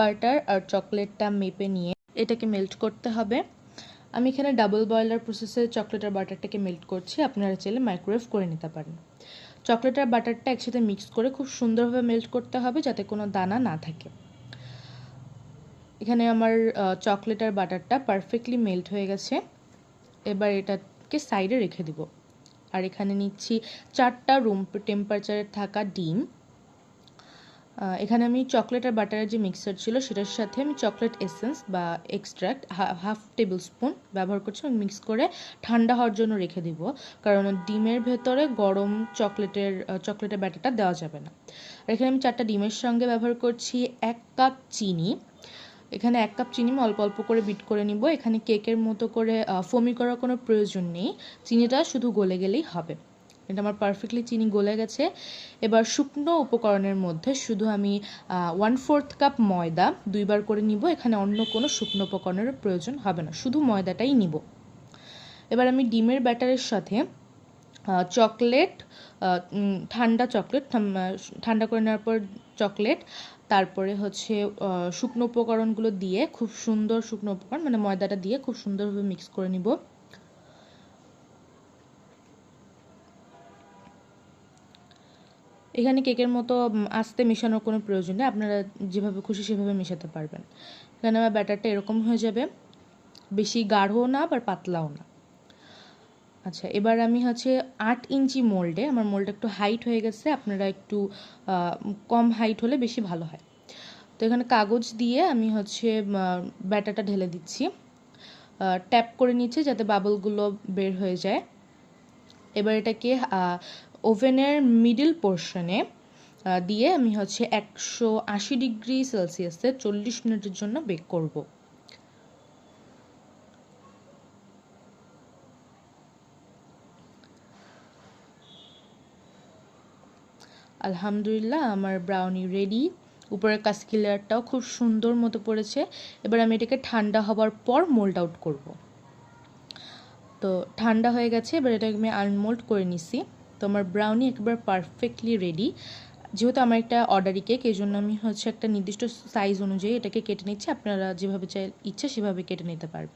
Butter আর চকলেটটা মেপে নিয়ে এটাকে মেল্ট করতে হবে। আমি এখানে ডাবল বয়লার প্রসেসে চকলেট আর বাটারটাকে মেল্ট করছি। আপনারা চাইলে মাইক্রোওয়েভ করে নিতে পারেন। চকলেট আর বাটারটা একসাথে মিক্স করে খুব সুন্দরভাবে মেল্ট করতে হবে যাতে কোনো দানা না থাকে। এখানে আমার চকলেট আর বাটারটা পারফেক্টলি মেল্ট হয়ে গেছে। এবার এটাকে সাইডে রেখে দিব। আর এখানে নিচ্ছি চারটা রুম টেম্পারেচারে থাকা ডিম। এখানে আমি চকলেট আর বাটারের যে মিক্সার ছিল, সেটার সাথে আমি চকলেট এসেন্স বা এক্সট্র্যাক্ট হাফ টেবিল স্পুন ব্যবহার করছি এবং মিক্স করে ঠান্ডা হওয়ার জন্য রেখে দিব। কারণ ডিমের ভেতরে গরম চকলেটের চকলেটের ব্যাটারটা দেওয়া যাবে না। আর এখানে আমি চারটা ডিমের সঙ্গে ব্যবহার করছি এক কাপ চিনি। এখানে এক কাপ চিনি অল্প অল্প করে বিট করে নিব। এখানে কেকের মতো করে ফমি করার কোনো প্রয়োজন নেই। চিনিটা শুধু গলে গেলেই হবে। এটা আমার পারফেক্টলি চিনি গলে গেছে। এবার শুকনো উপকরণের মধ্যে শুধু আমি ওয়ান ফোর্থ কাপ ময়দা দুইবার করে নিব, এখানে অন্য কোনো শুকনো উপকরণের প্রয়োজন হবে না, শুধু ময়দাটাই নিব। এবার আমি ডিমের ব্যাটারের সাথে চকলেট ঠান্ডা চকলেট ঠান্ডা করে নেওয়ার পর চকলেট তারপরে হচ্ছে শুকনো উপকরণগুলো দিয়ে খুব সুন্দর শুকনো উপকরণ মানে ময়দাটা দিয়ে খুব সুন্দরভাবে মিক্স করে নিব। এখানে কেকের মতো আস্তে মেশানোর কোনো প্রয়োজন নেই। আপনারা যেভাবে খুশি সেভাবে মেশাতে পারবেন। এখানে আমার ব্যাটারটা এরকম হয়ে যাবে। বেশি গাঢ়ও না, আবার পাতলাও না। আচ্ছা এবার আমি হচ্ছে আট ইঞ্চি মোল্ডে, আমার মোল্ডটা একটু হাইট হয়ে গেছে, আপনারা একটু কম হাইট হলে বেশি ভালো হয়। তো এখানে কাগজ দিয়ে আমি হচ্ছে ব্যাটারটা ঢেলে দিচ্ছি। ট্যাপ করে নিচ্ছে যাতে বাবলগুলো বের হয়ে যায়। এবার এটাকে ওভেনের মিডিল পোর্শনে দিয়ে আমি হচ্ছে একশো আশি ডিগ্রি সেলসিয়াসে চল্লিশ মিনিটের জন্য বেক করব। আলহামদুলিল্লাহ, আমার ব্রাউনি রেডি উপরের কাস্কি লেয়ারটাও খুব সুন্দর মতো পড়েছে। এবার আমি এটাকে ঠান্ডা হবার পর মোল্ড আউট করব। তো ঠান্ডা হয়ে গেছে, এবার এটাকে আমি আনমোল্ড করে নিছি। তো আমার ব্রাউনি একবার পারফেক্টলি রেডি যেহেতু আমার একটা অর্ডারি কেক এই জন্য আমি হচ্ছে একটা নির্দিষ্ট সাইজ অনুযায়ী এটাকে কেটে নিচ্ছি। আপনারা যেভাবে চাই, ইচ্ছা সেভাবে কেটে নিতে পারবেন।